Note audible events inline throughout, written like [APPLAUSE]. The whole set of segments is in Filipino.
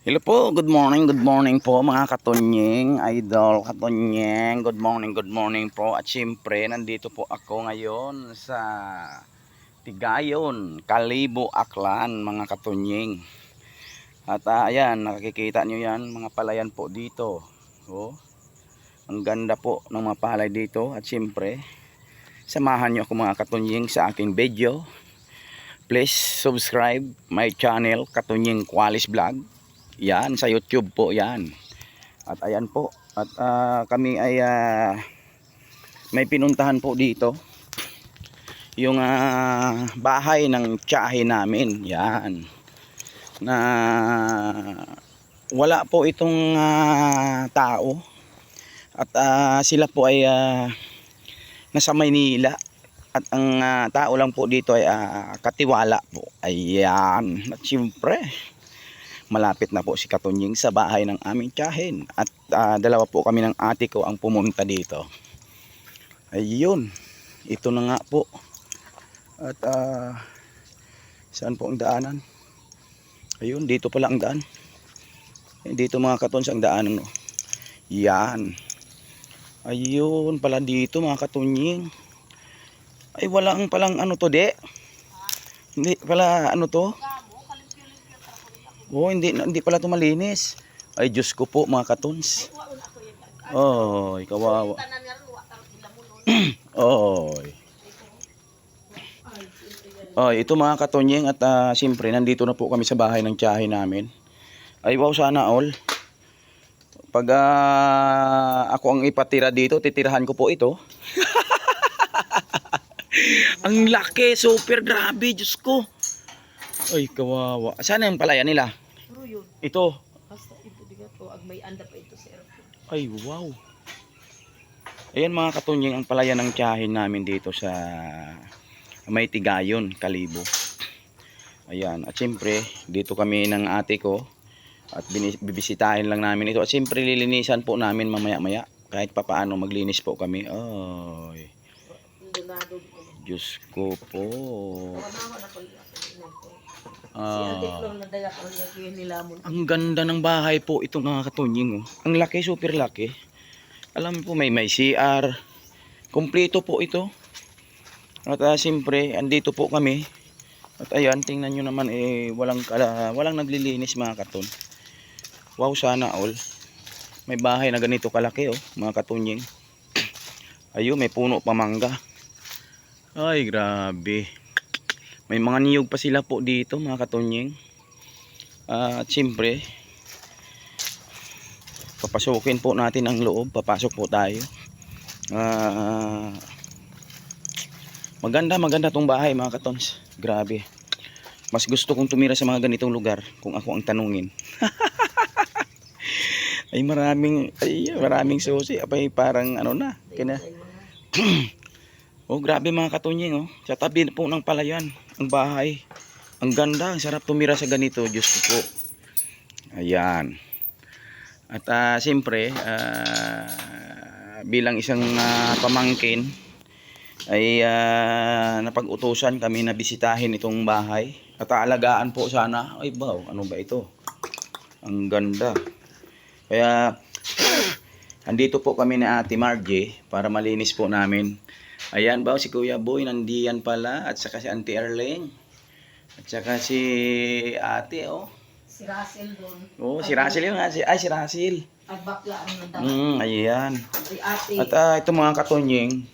Hello po, good morning, good morning po mga katunying, idol katunying, good morning, good morning po. At syempre, nandito po ako ngayon sa Tigayon, Kalibo, Aklan mga katunying. At ah, ayan, nakikita nyo yan, mga palayan po dito. Oh, ang ganda po ng mga palay dito. At syempre, samahan nyo ako mga katunying sa aking video. Please subscribe my channel, Katunying Qualis Vlog. Yan, sa YouTube po yan. At ayan po. At ah, kami ay ah, may pinuntahan po dito. Yung ah, bahay ng tiyahe namin. Yan. Na wala po itong ah, tao. At ah, sila po ay ah, nasa Maynila. At ang ah, tao lang po dito ay ah, katiwala po. Ayan. At siyempre, malapit na po si Katunying sa bahay ng aming tiyahin. At ah, dalawa po kami ng ate ko ang pumunta dito. Ayun. Ito na nga po. At ah, saan po ang daanan? Ayun, dito pala ang daan. Eh, Dito mga katons ang daanan. No? Yan. Ayun, pala dito mga katunying. Ay, walang palang ano to, de. Hindi pala ano to. Oo, hindi, hindi pala ito malinis. Ay, Diyos ko po, mga katons. Oy, kawawa. [CLEARS THROAT] Oy. Oy, ito mga katonyeng at ah, siyempre nandito na po kami sa bahay ng tiyahe namin. Ay wow, sana all. Pag ah, ako ang ipatira dito, titirahan ko po ito. [LAUGHS] ang laki, super grabe, Diyos ko. Ay, kawawa. Sana yung palaya nila? Pero yun, Ito. basta ito di to, ag may anda pa ito sa airport. Ay, wow. Ayan mga katunying ang palaya ng tiyahin namin dito sa may tigayon, Kalibo. Ayan. At siyempre, dito kami ng ate ko. At bibisitahin lang namin ito. At siyempre, lilinisan po namin mamaya-maya. Kahit papaano maglinis po kami. Ay. Diyos ko po. Ah. Ang ganda ng bahay po ito mga katunying. Oh. Ang laki, super laki. Alam po may may CR. Kompleto po ito. At uh, siyempre, andito po kami. At ayan, tingnan nyo naman eh, walang, kala, walang naglilinis mga katon. Wow, sana all. May bahay na ganito kalaki oh, mga katunying. Ayun, may puno pa mangga. Ay, grabe. May mga niyog pa sila po dito mga katunying. Ah, at siyempre, papasukin po natin ang loob. Papasok po tayo. Ah, maganda, maganda tong bahay mga katons. Grabe. Mas gusto kong tumira sa mga ganitong lugar kung ako ang tanungin. [LAUGHS] ay maraming, ay maraming susi. Abay parang ano na. Kina, [CLEARS THROAT] oh grabe mga katunying oh. Sa tabi po ng palayan. Ang bahay. Ang ganda, ang sarap tumira sa ganito, Diyos ko po. Ayan. At ah, siyempre, ah, bilang isang ah, pamangkin, ay ah, napag-utusan kami na bisitahin itong bahay. At aalagaan po sana. Ay wow, ano ba ito? Ang ganda. Kaya, andito po kami ni Ate Margie para malinis po namin. Ayan ba, si Kuya Boy nandiyan pala at saka si Auntie Erling. At saka si ate, oh. Si Russell doon. Oh, si Russell yun nga. Si, ay, si Russell. Ag bakla ang nandang. Mm, ayan. Si ate. At ah, ito mga katonying,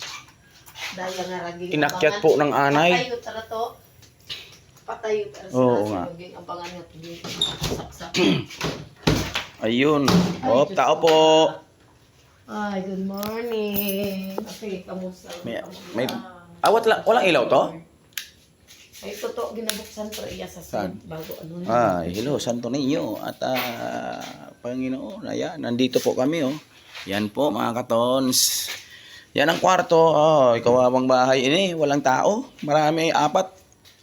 daya nga raging. inakyat po ng anay. Patayo tara to. Patayo pero si Oo Russell raging abangan nga [CLEARS THROAT] ayun. Oh, tao po. Ay, good morning. Kasi kamusta? May, may, awat lang, walang ilaw to? Ay, totoo, ginabuksan pero iya sa Saan? bago ano na. Ah, hello, Santo Niño. At ah, Panginoon, ayan, nandito po kami, oh. Yan po, mga katons. Yan ang kwarto. Oh, kawawang bahay ini, walang tao. Marami, apat.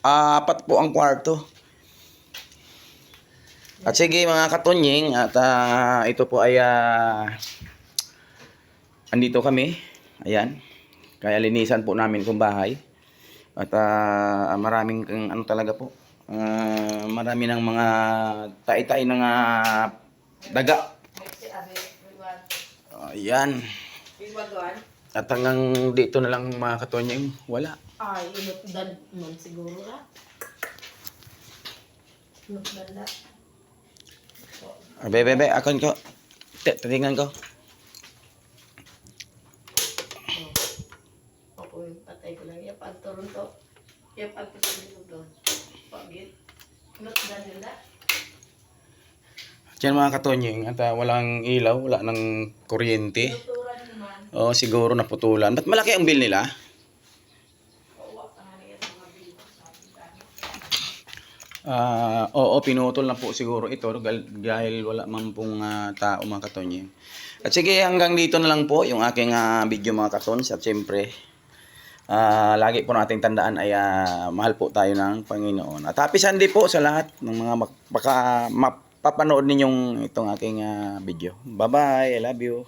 Apat po ang kwarto. At sige mga katonying, at ah, ito po ay ah, andito kami. Ayan. Kaya linisan po namin itong bahay. At ah, maraming ano talaga po. Ah, marami ng mga tay-tay ng ah, daga. Ayan. At hanggang dito na lang mga katonyeng wala. Ay, inutdan nun siguro na. Inutdan na. Abe, bebe, akon ko. Titingnan ko. Ako yung patay ko lang. Yung pagturon to. Yung pagturon ko doon. Pagit. Inutdan nila. Diyan mga katonyeng at ah, walang ilaw, wala ng kuryente. Naman. Oo, siguro naputulan. Ba't malaki ang bill nila? Ah, oo, pinutol na po siguro ito dahil, wala man pong ah, tao mga katonyeng. At sige, hanggang dito na lang po yung aking ah, video mga katons. At siyempre, ah, lagi po nating tandaan ay ah, mahal po tayo ng Panginoon. At happy Sunday po sa lahat ng mga mapapanood ninyong itong aking ah, video. Bye-bye, I love you.